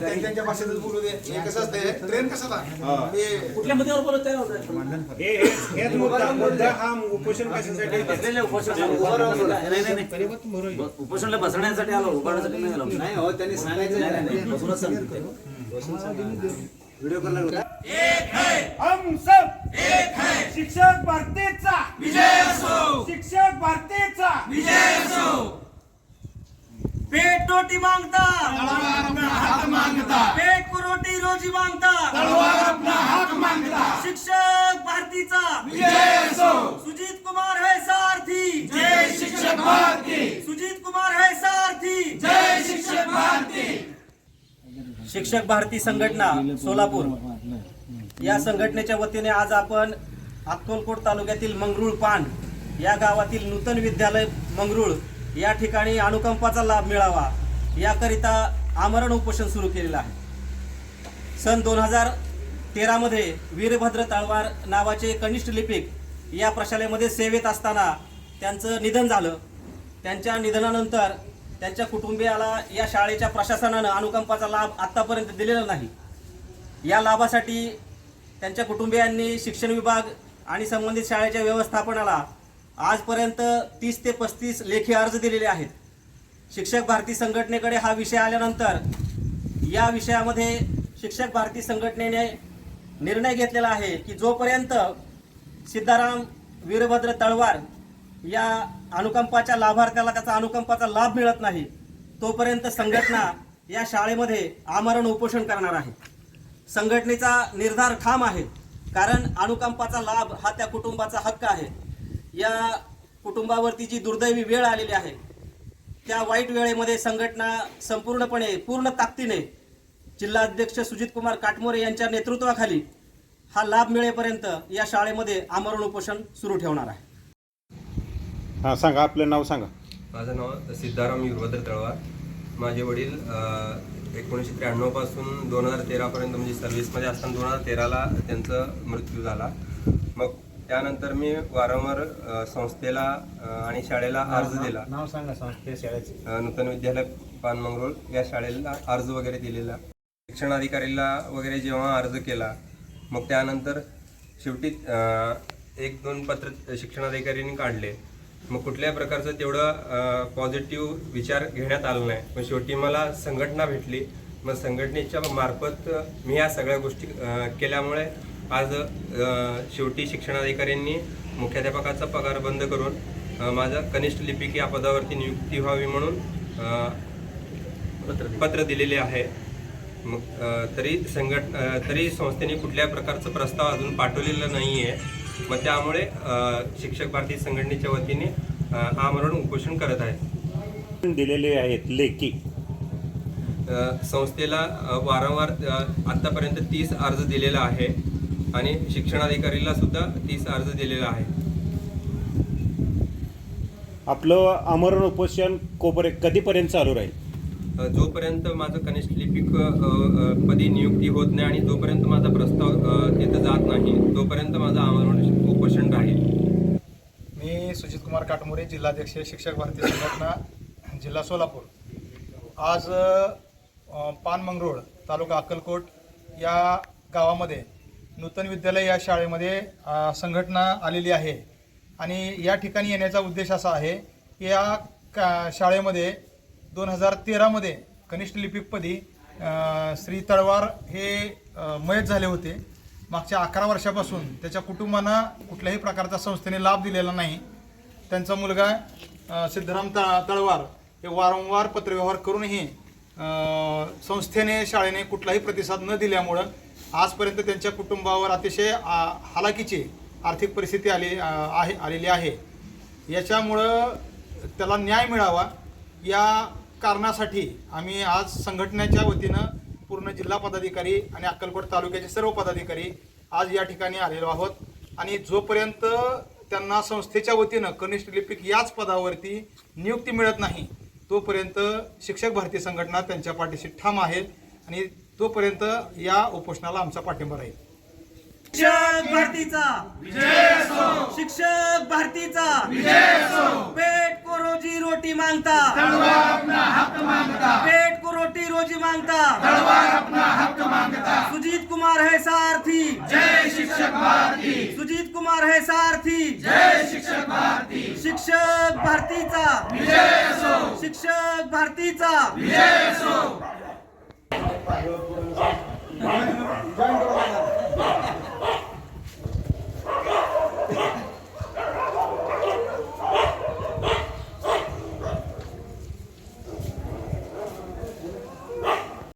त्यांच्या भाषेतच बोलू दे. हे कसं असतंय? ट्रेन हे. कुठल्या मुद्द्यावर बोलत आहे हे हेच मुद्दा मुद्दा उपोषण कशासाठी बसलेले उपोषणाला नाही नाही. नाही. उपोषणला बसण्यासाठी आलो उभारण्यासाठी नाही आलो नाही हो त्यांनी सांगायचं नाही. व्हिडिओ करायला हम सब एक है। शिक्षक भारतीचा। विजय असो। शिक्षक भारतीचा। विजय असो। पेट रोटी मांगता. पेट पुरोटी रोजी मांगता. हाक मागता. शिक्षक भारतीचा. विजय असो. सुजीत कुमार है सारथी. जय शिक्षक भारती. सुजीत कुमार है सारथी. जय शिक्षक भारती. शिक्षक भारती संघटना सोलापूर. या संघटनेच्या वतीने आज आपण अक्कलकोट तालुक्यातील मंगरुळ पान या गावातील नूतन विद्यालय मंगरुळ या ठिकाणी अनुकंपाचा लाभ मिळावा याकरिता आमरण उपोषण सुरू केलेलं आहे. सन दोन हजार तेरामध्ये वीरभद्र तळवार नावाचे कनिष्ठ लिपिक या प्रशालेमध्ये सेवेत असताना त्यांचं निधन झालं. त्यांच्या निधनानंतर त्यांच्या कुटुंबियाला या शाळेच्या प्रशासनानं अनुकंपाचा लाभ आत्तापर्यंत दिलेला नाही. या लाभासाठी त्यांच्या कुटुंबियांनी शिक्षण विभाग आणि संबंधित शाळेच्या व्यवस्थापनाला आजपर्यंत तीस ते पस्तीस लेखी अर्ज दिलेले आहेत. शिक्षक भारती संघटनेकडे हा विषय आल्यानंतर या विषयामध्ये शिक्षक भारती संघटनेने निर्णय घेतलेला आहे की जोपर्यंत सिद्धाराम वीरभद्र तळवार या अनुकंपाच्या लाभार्थ्याला त्याचा अनुकंपाचा लाभ मिळत नाही तोपर्यंत संघटना या शाळेमध्ये आमरण उपोषण करणार आहे. संघटनेचा निर्धार ठाम आहे कारण अनुकंपाचा लाभ हा त्या कुटुंबाचा हक्क आहे. या कुटुंबावरती जी दुर्दैवी वेळ आलेली आहे त्या वाईट वेळेमध्ये संघटना संपूर्णपणे पूर्ण ताकदीने जिल्हाध्यक्ष सुजित कुमार काटमोरे यांच्या नेतृत्वाखाली हा लाभ मिळेपर्यंत या शाळेमध्ये आमरण उपोषण सुरू ठेवणार आहे. हां सांगा आपलं नाव सांगा. माझं नाव सिद्धाराम युरभद्र तळवार. माझे वडील एकोणीसशे त्र्याण्णवपासून दोन हजार तेरापर्यंत म्हणजे सर्व्हिसमध्ये असताना दोन हजार तेराला त्यांचं मृत्यू झाला. मग त्यानंतर मी वारंवार अ, संस्थेला अ, आणि शाळेला अर्ज दिला. नाव सांगा संस्थे शाळेचे. अ, नूतन विद्यालय पानमंगरूळ या शाळेला अर्ज वगैरे दिलेला. शिक्षणाधिकारीला वगैरे जेव्हा अर्ज केला मग त्यानंतर शेवटी अ, एक दोन पत्र शिक्षणाधिकाऱ्यांनी काढले. मग कुठल्याही प्रकारचं तेवढं पॉझिटिव्ह विचार घेण्यात आला नाही. पण शेवटी मला संघटना भेटली. मग संघटनेच्या मार्फत मी या सगळ्या गोष्टी अ, केल्यामुळे आज शेवटी शिक्षणाधिकाऱ्यांनी मुख्याध्यापकाचा पगार बंद करून माझा कनिष्ठ लिपिक या पदावरती नियुक्ती व्हावी म्हणून पत्र दिलेले आहे. मग तरी संघट तरी संस्थेने कुठल्याही प्रकारचं प्रस्ताव अजून पाठवलेला नाही आहे मग त्यामुळे शिक्षक भारती संघटनेच्या वतीने आमरण उपोषण करत आहे. दिलेले आहेत लेखी. संस्थेला वारंवार अ, आतापर्यंत तीस अर्ज दिलेला आहे. आणि शिक्षणाधिकारीला सुद्धा तीस अर्ज दिलेला आहे. आपलं आमरण उपोषण कोपरे कधीपर्यंत चालू राहील? जोपर्यंत माझं कनिष्ठ लिपिक पदी नियुक्ती होत नाही आणि जोपर्यंत माझा प्रस्ताव तिथं जात नाही तोपर्यंत माझं आमरण उपोषण राहील. मी सुजित कुमार काटमोरे जिल्हाध्यक्ष शिक्षक भारती संघटना जिल्हा सोलापूर. आज पानमंगरोळ तालुका अक्कलकोट या गावामध्ये नूतन विद्यालय या शाळेमध्ये संघटना आलेली आहे. आणि या ठिकाणी येण्याचा उद्देश असा आहे की या का शाळेमध्ये दोन हजार तेरामध्ये कनिष्ठ लिपिकपदी श्री तळवार हे मयत झाले होते. मागच्या अकरा वर्षापासून त्याच्या कुटुंबांना कुठल्याही प्रकारचा संस्थेने लाभ दिलेला नाही. त्यांचा मुलगा सिद्धराम त तळवार हे वारंवार पत्रव्यवहार करूनही संस्थेने शाळेने कुठलाही प्रतिसाद न दिल्यामुळं आजपर्यंत त्यांच्या कुटुंबावर अतिशय हालाकीची आर्थिक परिस्थिती आली आहे आलेली आहे. याच्यामुळं त्याला न्याय मिळावा या कारणासाठी आम्ही आज संघटनेच्या वतीनं पूर्ण जिल्हा पदाधिकारी आणि अक्कलकोट तालुक्याचे सर्व पदाधिकारी आज या ठिकाणी आलेलो आहोत. आणि जोपर्यंत त्यांना संस्थेच्या वतीनं कनिष्ठ लिपिक याच पदावरती नियुक्ती मिळत नाही तोपर्यंत शिक्षक भारती संघटना त्यांच्या पाठीशी ठाम आहे आणि तोपर्यंत या उपोषणाला आमचा पाठिंबा राहील. शिक्षक भारतीचा. शिक्षक भारतीचा. पेट को रोजी रोटी मांगता पेट को रोटी रोजी मांगता सुजीत कुमार है सारथी. जय शिक्षक भारती सुजीत कुमार है सारथी. जय शिक्षक भारती शिक्षक भारतीचा. शिक्षक भारतीचा. जॉईन करू